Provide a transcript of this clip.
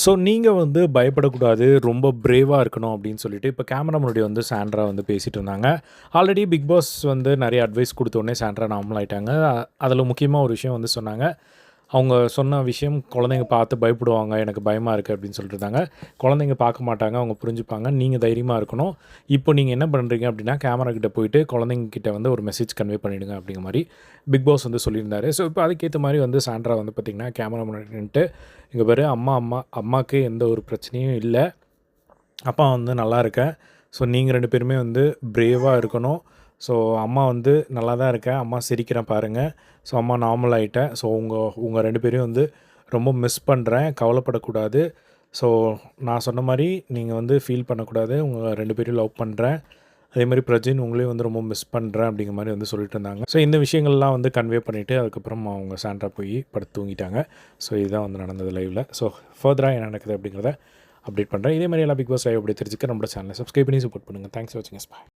So நீங்கள் வந்து பயப்படக்கூடாது ரொம்ப பிரேவாக இருக்கணும் அப்படின்னு சொல்லிட்டு இப்போ கேமரா முன்னாடி வந்து சாண்ட்ரா வந்து பேசிகிட்டு இருந்தாங்க. ஆல்ரெடி பிக் பாஸ் வந்து நிறைய அட்வைஸ் கொடுத்தோடனே சாண்ட்ரா நார்மல் ஆகிட்டாங்க அதில் முக்கியமாக ஒரு விஷயம் வந்து சொன்னாங்க. அவங்க சொன்ன விஷயம் குழந்தைங்க பார்த்து பயப்படுவாங்க எனக்கு பயமாக இருக்குது அப்படின்னு சொல்லிட்டு இருந்தாங்க. குழந்தைங்க பார்க்க மாட்டாங்க அவங்க புரிஞ்சுப்பாங்க நீங்கள் தைரியமாக இருக்கணும். இப்போ நீங்கள் என்ன பண்ணுறீங்க அப்படின்னா கேமரா கிட்ட போயிட்டு குழந்தைங்க கிட்டே வந்து ஒரு மெசேஜ் கன்வே பண்ணிவிடுங்க அப்படிங்கிற மாதிரி பிக் பாஸ் வந்து சொல்லியிருந்தாரு. ஸோ இப்போ அதுக்கேற்ற மாதிரி வந்து சாண்ட்ரா வந்து பார்த்திங்கன்னா கேமரா முன்னாடி இங்கே பேர் அம்மா அம்மா அம்மாவுக்கு எந்த ஒரு பிரச்சனையும் இல்லை. அப்பா வந்து நல்லா இருக்கேன். ஸோ நீங்கள் ரெண்டு பேருமே வந்து பிரேவாக இருக்கணும். ஸோ அம்மா வந்து நல்லா தான் இருக்கேன். அம்மா சிரிக்கிறேன் பாருங்கள் ஸோ அம்மா நார்மல் ஆகிட்டேன் ஸோ உங்கள் உங்கள் ரெண்டு பேரையும் வந்து ரொம்ப மிஸ் பண்ணுறேன் கவலைப்படக்கூடாது. ஸோ நான் சொன்ன மாதிரி நீங்கள் வந்து ஃபீல் பண்ணக்கூடாது. உங்கள் ரெண்டு பேரையும் லவ் பண்ணுறேன் அதே மாதிரி பிரஜின் உங்களையும் வந்து ரொம்ப மிஸ் பண்ணுறேன் அப்படிங்கிற மாதிரி வந்து சொல்லிட்டு இருந்தாங்க. ஸோ இந்த விஷயங்கள்லாம் வந்து கன்வே பண்ணிவிட்டு அதுக்கப்புறம் அவங்க சாண்ட்ரா போய் படுத்து தூங்கிட்டாங்க. ஸோ இதுதான் வந்து நடந்தது லைவில் ஸோ ஃபர்தராக என்ன நடக்குது அப்படிங்கிறத அப்டேட் பண்ணுறேன் இதே மாதிரி எல்லா பிக் பாஸ் லைவ் அப்படி தெரிஞ்சுக்க நம்மளோட சேனலை சப்ஸ்கிரைப் பண்ணி சப்போர்ட் பண்ணுங்கள் தேங்க்ஸ் ஃபார் வாட்சிங் பாய்